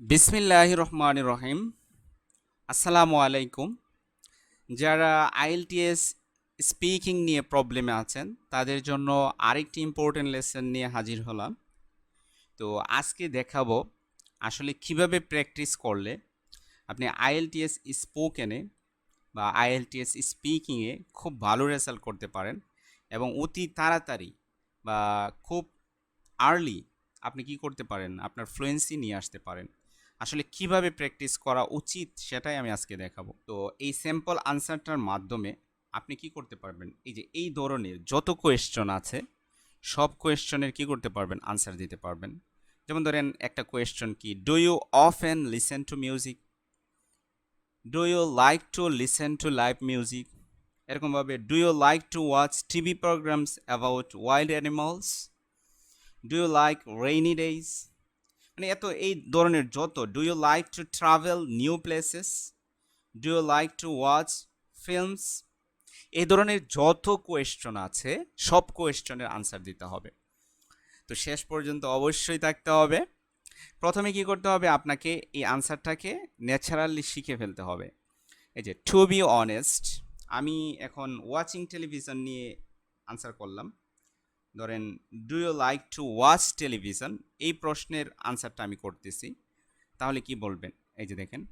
বিসমিল্লাহ রহমান রহিম। আসসালামু আলাইকুম। যারা আইএলটিএস স্পিকিং নিয়ে প্রবলেমে আছেন, তাদের জন্য আরেকটি ইম্পর্টেন্ট লেসন নিয়ে হাজির হলাম। তো আজকে দেখাবো আসলে কীভাবে প্র্যাকটিস করলে আপনি আইএলটিএস স্পোকেনে বা আইএলটিএস স্পিকিংয়ে খুব ভালো রেজাল্ট করতে পারেন এবং অতি তাড়াতাড়ি বা খুব আর্লি আপনি কি করতে পারেন, আপনার ফ্লুয়েন্সি নিয়ে আসতে পারেন। আসলে কীভাবে প্র্যাকটিস করা উচিত সেটাই আমি আজকে দেখাবো। তো এই স্যাম্পল আনসারটার মাধ্যমে আপনি কি করতে পারবেন? এই যে এই ধরনের যত কোয়েশ্চন আছে, সব কোয়েশ্চনের কি করতে পারবেন? আনসার দিতে পারবেন। যেমন ধরেন একটা কোয়েশ্চন কি do you of and listen to music do you like to listen to live music এরকমভাবে do you like to watch TV programmes about wild animals do you like rainy days মানে এত এই ধরনের যত do you like to travel new places do you like to watch films এই ধরনের যত question আছে, সব কোয়েশ্চনের আনসার দিতে হবে। তো শেষ পর্যন্ত অবশ্যই থাকতে হবে। প্রথমে কি করতে হবে? আপনাকে এই আনসারটাকে ন্যাচারালি শিখে ফেলতে হবে। এই যে টু বি অনেস্ট আমি এখন ওয়াচিং টেলিভিশন নিয়ে আনসার করলাম। ধরেন do you like to watch television এই প্রশ্নের আনসারটা আমি করতেছি। তাহলে কি বলবেন? এই যে দেখেন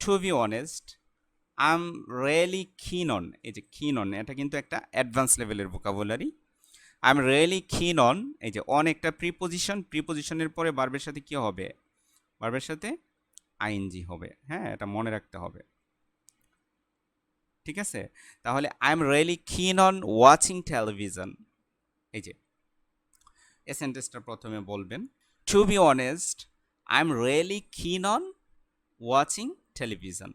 to be honest I am really keen on এই যে খিন অন এটা কিন্তু একটা অ্যাডভান্স লেভেলের vocabulary I am really keen on এই যে অন একটা প্রিপোজিশন প্রিপোজিশনের পরে বার্বের সাথে কি হবে? বার্বের সাথে আইএনজি হবে। হ্যাঁ এটা মনে রাখতে হবে। ঠিক আছে? তাহলে I am really keen on watching television এই যে এ সেন্টেন্সটা প্রথমে বলবেন। To be honest I am really keen on watching television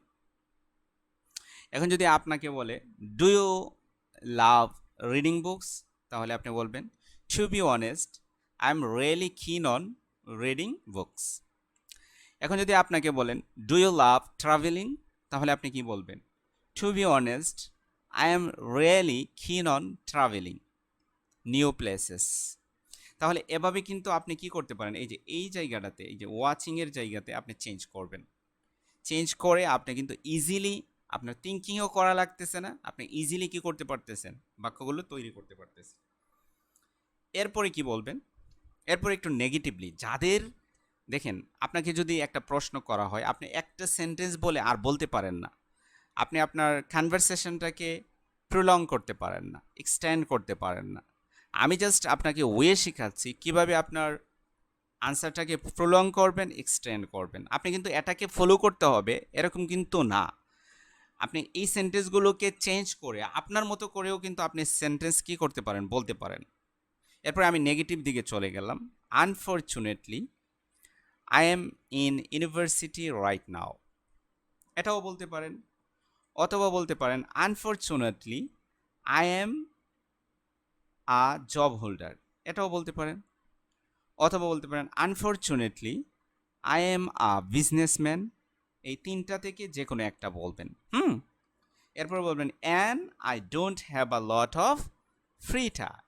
এখন যদি আপনাকে বলে do you love reading books তাহলে আপনি বলবেন to be honest I am really keen on reading books এখন যদি আপনাকে বলেন ডু ইউ লাভ ট্রাভেলিং তাহলে আপনি কি বলবেন to be honest I am really keen on travelling new places. তাহলে এভাবে কিন্তু আপনি কি করতে পারেন? এই যে, এই জায়গাটাতে, এই যে, ওয়াচিংয়ের জায়গাতে আপনি চেঞ্জ করবেন। চেঞ্জ করে আপনি কিন্তু ইজিলি আপনার থিঙ্কিংও করা লাগতেছে না, আপনি ইজিলি কি করতে পারতেছেন? বাক্যগুলো তৈরি করতে পারতেছেন। এরপরে কি বলবেন? এরপরে একটু নেগেটিভলি যাদের, দেখেন, আপনাকে যদি একটা প্রশ্ন করা হয়, আপনি একটা সেন্টেন্স বলে আর বলতে পারেন না। আপনি আপনার কনভারসেশনটাকে প্রলং করতে পারেন না এক্সটেন্ড করতে পারেন না। আমি জাস্ট আপনাকে ওয়ে শেখাচ্ছি কীভাবে আপনার আনসারটাকে প্রলং করবেন এক্সটেন্ড করবেন। আপনি কিন্তু এটাকে ফলো করতে হবে, এরকম কিন্তু না। আপনি এই সেন্টেন্সগুলোকে চেঞ্জ করে, আপনার মতো করেও কিন্তু আপনি সেন্টেন্স কি করতে পারেন, বলতে পারেন। এরপরে আমি নেগেটিভ দিকে চলে গেলাম। Unfortunately I am in university right now এটাও বলতে পারেন, অথবা বলতে পারেন unfortunately I am a job holder. এটাও বলতে পারেন। অথবা বলতে পারেন, unfortunately, I am a businessman. এই তিনটা থেকে যে কোনো একটা বলবেন। হুম? এরপর বলবেন, and I don't have a lot of free time.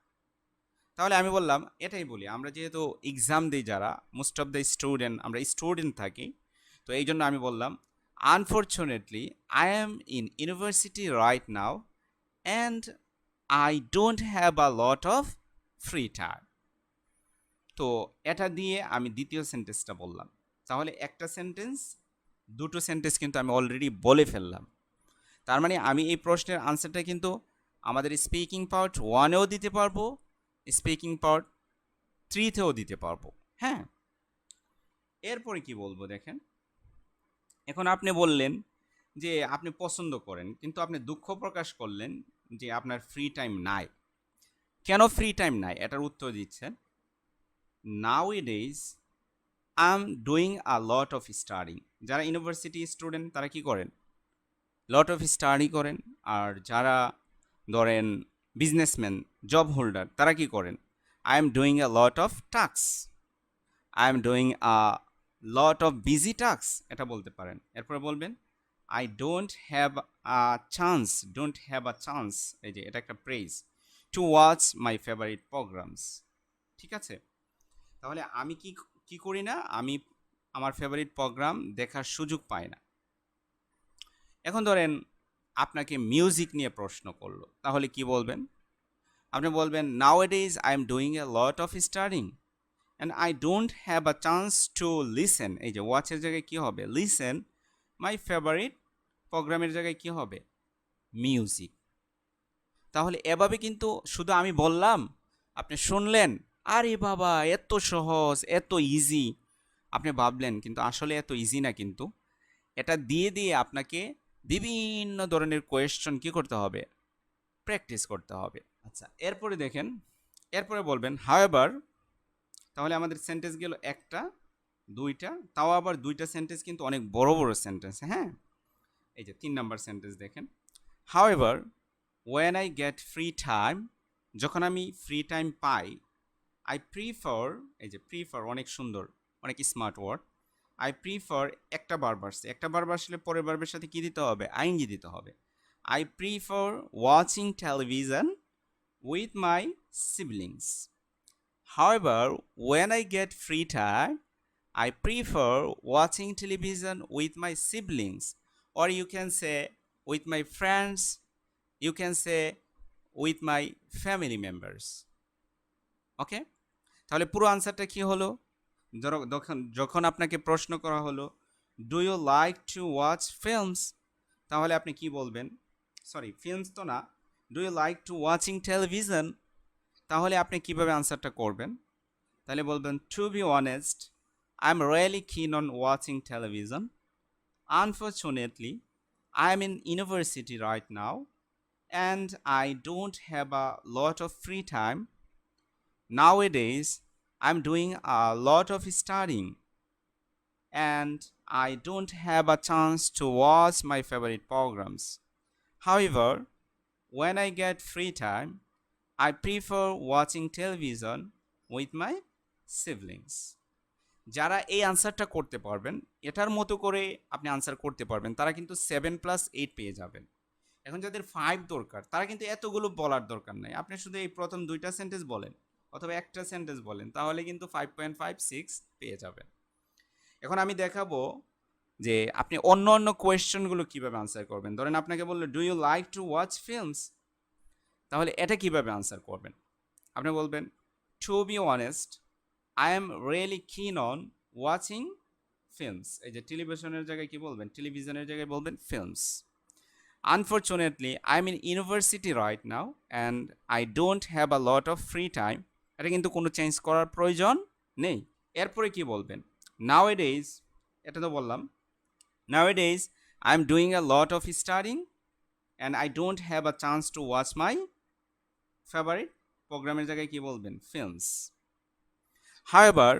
তাহলে আমি বললাম, এটাই বলি, আমরা যেহেতু এক্সাম দিই যারা, মোস্ট অফ দ্য স্টুডেন্ট, আমরা স্টুডেন্ট থাকি, তো এই জন্য আমি বললাম, unfortunately, I am in university right now, and I don't have a lot of free time তো এটা দিয়ে আমি দ্বিতীয় সেন্টেন্সটা বললাম। তাহলে একটা সেন্টেন্স দুটো সেন্টেন্স কিন্তু আমি অলরেডি বলে ফেললাম। তার মানে আমি এই প্রশ্নের আনসারটা কিন্তু আমাদের স্পিকিং পার্ট ওয়ানেও দিতে পারব স্পিকিং পার্ট থ্রিতেও দিতে পারব। হ্যাঁ? এরপরে কি বলব দেখেন? এখন আপনি বললেন যে আপনি পছন্দ করেন, কিন্তু আপনি দুঃখ প্রকাশ করলেন যে আপনার ফ্রি টাইম নাই। কেন ফ্রি টাইম নাই? এটার উত্তর দিচ্ছেন nowadays I am doing a lot of studying যারা ইউনিভার্সিটি স্টুডেন্ট তারা কি করেন? লট অফ স্টাডি করেন। আর যারা ধরেন বিজনেসম্যান জব হোল্ডার তারা কি করেন? I am doing a lot of task I am doing a lot of busy task এটা বলতে পারেন। এরপরে বলবেন I don't have a chance don't have a chance এই যে এটা একটা phrase to watch my favourite programmes ঠিক আছে? তাহলে আমি কি কি করি না? আমি আমার ফেভারিট প্রোগ্রাম দেখার সুযোগ পাই না। এখন ধরেন আপনাকে মিউজিক নিয়ে প্রশ্ন করল, তাহলে কি বলবেন? আপনি বলবেন nowadays I am doing a lot of studying and I don't have a chance to listen এই যে ওয়াচের জায়গায় কী হবে? লিসেন মাই ফেভারিট প্রোগ্রামের জায়গায় কী হবে? মিউজিক। তাহলে এভাবে কিন্তু শুধু আমি বললাম, আপনি শুনলেন, আরে বাবা, এত সহজ, এত ইজি আপনি ভাবলেন, কিন্তু আসলে এত ইজি না কিন্তু। এটা দিয়ে দিয়ে আপনাকে বিভিন্ন ধরনের কোয়েশ্চন কি করতে হবে? প্র্যাকটিস করতে হবে। আচ্ছা এরপরে দেখেন, এরপরে বলবেন হাওয়েভার তাহলে আমাদের সেন্টেন্স গেল একটা। দুইটা তাও আবার দুইটা সেন্টেন্স কিন্তু অনেক বড় বড় সেন্টেন্স হ্যাঁ? এই যে তিন নাম্বার সেন্টেন্স দেখেন। However when I get free time যখন আমি ফ্রি টাইম পাই আই প্রিফার এই যে প্রিফার অনেক সুন্দর অনেক স্মার্ট ওয়ার্ড আই প্রিফার একটা বার বাড়ছে একটা বার বাড়লে পরের বারবার সাথে কী দিতে হবে? আইনজি দিতে হবে। I prefer watching television with my siblings However, when I get free time, I prefer watching television with my siblings, or you can say with my friends, you can say with my family members. Okay তাহলে পুরো আনসারটা কি হলো? যখন আপনাকে প্রশ্ন করা হলো do you like to watch films তাহলে আপনি কি বলবেন? সরি ফিল্মস তো না। Do you like to watching television তাহলে আপনি কীভাবে আনসারটা করবেন? তাহলে বলবেন to be honest I'm really keen on watching television. Unfortunately, I'm in university right now and I don't have a lot of free time. Nowadays, I'm doing a lot of studying and I don't have a chance to watch my favorite programs. However, when I get free time, I prefer watching television with my siblings. যারা এই আনসারটা করতে পারবেন, এটার মতো করে আপনি answer করতে পারবেন, তারা কিন্তু সেভেন প্লাস এইট পেয়ে যাবেন। এখন যাদের ফাইভ দরকার, তারা কিন্তু এতগুলো বলার দরকার নেই। আপনি শুধু এই প্রথম দুইটা সেন্টেন্স বলেন, অথবা একটা সেন্টেন্স বলেন, তাহলে কিন্তু ফাইভ পয়েন্ট ফাইভ সিক্স পেয়ে যাবেন। এখন আমি দেখাবো যে আপনি অন্য অন্য কোয়েশ্চেনগুলো কীভাবে আনসার করবেন। ধরেন আপনাকে বলল do you like to watch films তাহলে এটা কীভাবে আনসার করবেন? আপনি বলবেন to be honest I am really keen on watching films এই যে টেলিভিশনের জায়গায় কি বলবেন? টেলিভিশনের জায়গায় বলবেন films unfortunately I am in university right now and I don't have a lot of free time এটা কিন্তু কোনো চেঞ্জ করার প্রয়োজন নেই। এরপরে কি বলবেন? নাও এ ডেজ এটা তো বললাম। Nowadays I am doing a lot of studying and I don't have a chance to watch my favourite প্রোগ্রামের জায়গায় কি বলবেন? Films however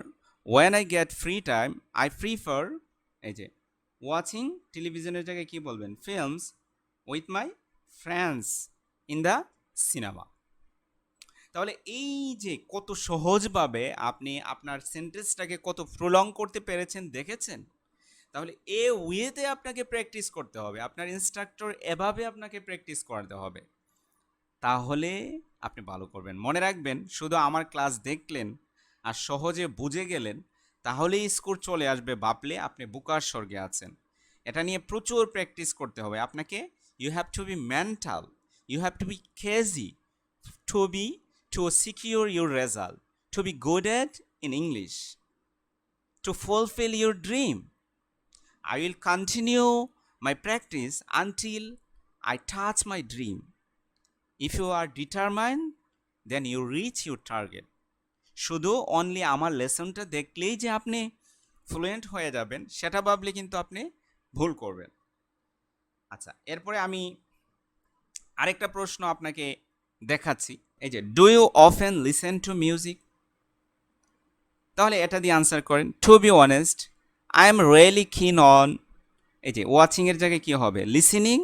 when I get free time I prefer এই যে ওয়াচিং টেলিভিশনের জায়গায় কি বলবেন? Films with my friends in the cinema তাহলে এই যে কত সহজভাবে আপনি আপনার সেন্টেন্সটাকে কত প্রলং করতে পেরেছেন, দেখেছেন? তাহলে এ ওয়েতে আপনাকে প্র্যাকটিস করতে হবে। আপনার ইনস্ট্রাক্টর এভাবে আপনাকে প্র্যাকটিস করাতে হবে। তাহলে আপনি ভালো করবেন। মনে রাখবেন, শুধু আমার ক্লাস দেখলেন আর সহজে বুঝে গেলেন, তাহলেই স্কোর চলে আসবে বাপলে আপনি বুকার স্বর্গে আছেন। এটা নিয়ে প্রচুর প্র্যাকটিস করতে হবে। আপনাকে you have to be mental you have to be খেজি to be to secure your result to be good at in English to fulfil your dream I will continue my practice until I touch my dream if you are determine then you reach your target শুধু only আমার লেসনটা দেখলেই যে আপনি fluent হয়ে যাবেন, সেটা ভাবলে কিন্তু আপনি ভুল করবেন। আচ্ছা এরপরে আমি আরেকটা প্রশ্ন আপনাকে দেখাচ্ছি। এই যে do you often listen to music তাহলে এটা দিয়ে আনসার করেন। To be honest I am really keen on এই যে ওয়াচিংয়ের জায়গায় কী হবে? লিসেনিং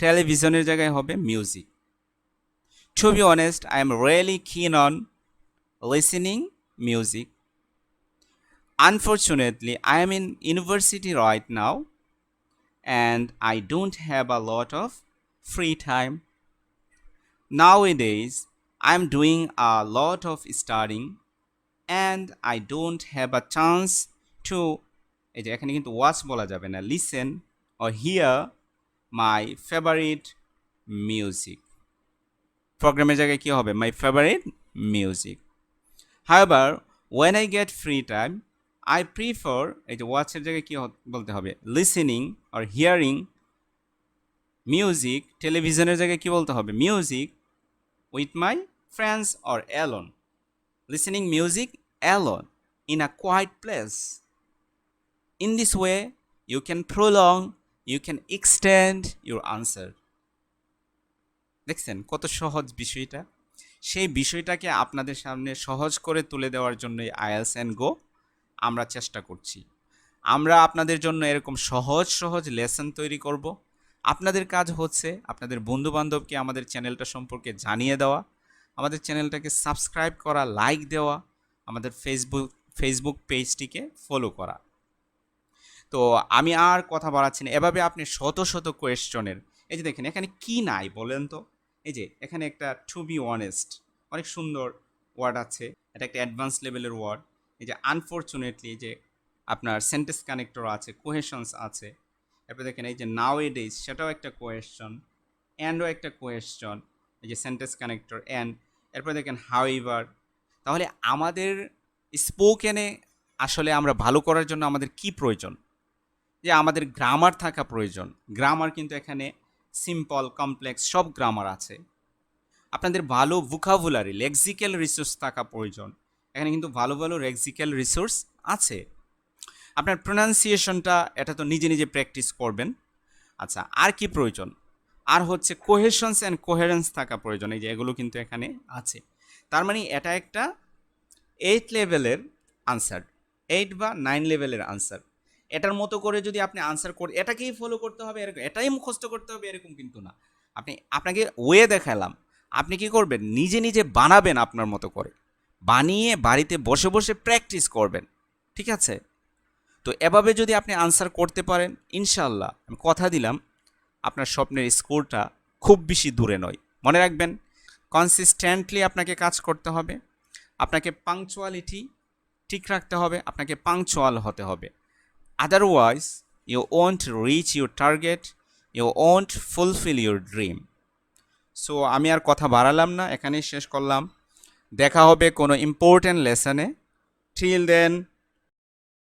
টেলিভিশনের জায়গায় হবে music to be honest I am really keen on listening music Unfortunately, I am in university right now and I don't have a lot of free time. Nowadays, I'm doing a lot of studying and I don't have a chance to এই যে এখানে কিন্তু watch বলা যাবে না listen or hear my favourite music প্রোগ্রামের জায়গায় কী হবে my favourite music however when I get free time I prefer এই যে ওয়াচের জায়গায় কী বলতে হবে লিসেনিং অর হিয়ারিং মিউজিক টেলিভিশনের জায়গায় কী বলতে হবে music with my friends or alone listening music alone in a quiet place. In this way, you can prolong, you can extend your answer. দেখছেন কত সহজ বিষয়টা সেই বিষয়টাকে আপনাদের সামনে সহজ করে তুলে দেওয়ার জন্য আইএলস অ্যান্ড গো আমরা চেষ্টা করছি। আমরা আপনাদের জন্য এরকম সহজ সহজ লেসন তৈরি করব। আপনাদের কাজ হচ্ছে আপনাদের বন্ধু বান্ধবকে আমাদের চ্যানেলটা সম্পর্কে জানিয়ে দেওয়া, আমাদের চ্যানেলটাকে সাবস্ক্রাইব করা, লাইক দেওয়া, আমাদের ফেসবুক ফেসবুক পেজটিকে ফলো করা। তো আমি আর কথা বাড়াচ্ছি না। এভাবে আপনি শত শত কোয়েশ্চনের, এই যে দেখেন এখানে কি নাই বলেন তো? এই যে, এখানে একটা টু বি অনেস্ট অনেক সুন্দর ওয়ার্ড আছে, এটা একটা অ্যাডভান্স লেভেলের ওয়ার্ড এই যে আনফর্চুনেটলি যে, আপনার সেন্টেন্স কানেক্টর আছে কোহেশনস আছে এরপর দেখেন এই যে নাও এ ডেজ সেটাও একটা কোয়েশ্চন অ্যান্ডও একটা কোয়েশ্চন এই যে সেন্টেন্স কানেক্টর অ্যান্ড এরপর দেখেন হাউ ইভার তাহলে আমাদের স্পোকেনে আসলে আমরা ভালো করার জন্য আমাদের কি প্রয়োজন? যে, আমাদের গ্রামার থাকা প্রয়োজন গ্রামার কিন্তু এখানে সিম্পল কমপ্লেক্স সব গ্রামার আছে। আপনাদের ভালো ভুকাবুলারি লেক্সিক্যাল রিসোর্স থাকা প্রয়োজন। এখানে কিন্তু ভালো ভালো লেক্সিক্যাল রিসোর্স আছে। আপনার প্রোনাউন্সিয়েশনটা এটা তো নিজে নিজে প্র্যাকটিস করবেন। আচ্ছা আর কি প্রয়োজন? আর হচ্ছে কোহেশনস অ্যান্ড কোহেরেন্স থাকা প্রয়োজন, এই যে এগুলো কিন্তু এখানে আছে। তার মানে এটা একটা এইট লেভেলের আনসার এইট বা নাইন লেভেলের আনসার এটার মতো করে যদি আপনি আনসার করে, এটাকেই ফলো করতে হবে, এরকম, এটাই মুখস্থ করতে হবে, এরকম কিন্তু না। আপনি, আপনাকে ওয়ে দেখালাম, আপনি কি করবেন? নিজে নিজে বানাবেন আপনার মতো করে। বানিয়ে বাড়িতে বসে বসে প্র্যাকটিস করবেন, ঠিক আছে? তো এভাবে যদি আপনি আনসার করতে পারেন ইনশাল্লাহ আমি কথা দিলাম, আপনার স্বপ্নের স্কোরটা খুব বেশি দূরে নয়। মনে রাখবেন কনসিস্ট্যান্টলি আপনাকে কাজ করতে হবে, আপনাকে পাংচুয়ালিটি ঠিক রাখতে হবে, আপনাকে পাংচুয়াল হতে হবে। Otherwise you won't reach your target you won't fulfil your dream so আমি আর কথা বাড়ালাম না, এখানেই শেষ করলাম। দেখা হবে কোনো ইম্পর্ট্যান্ট লেসনে টিল দেন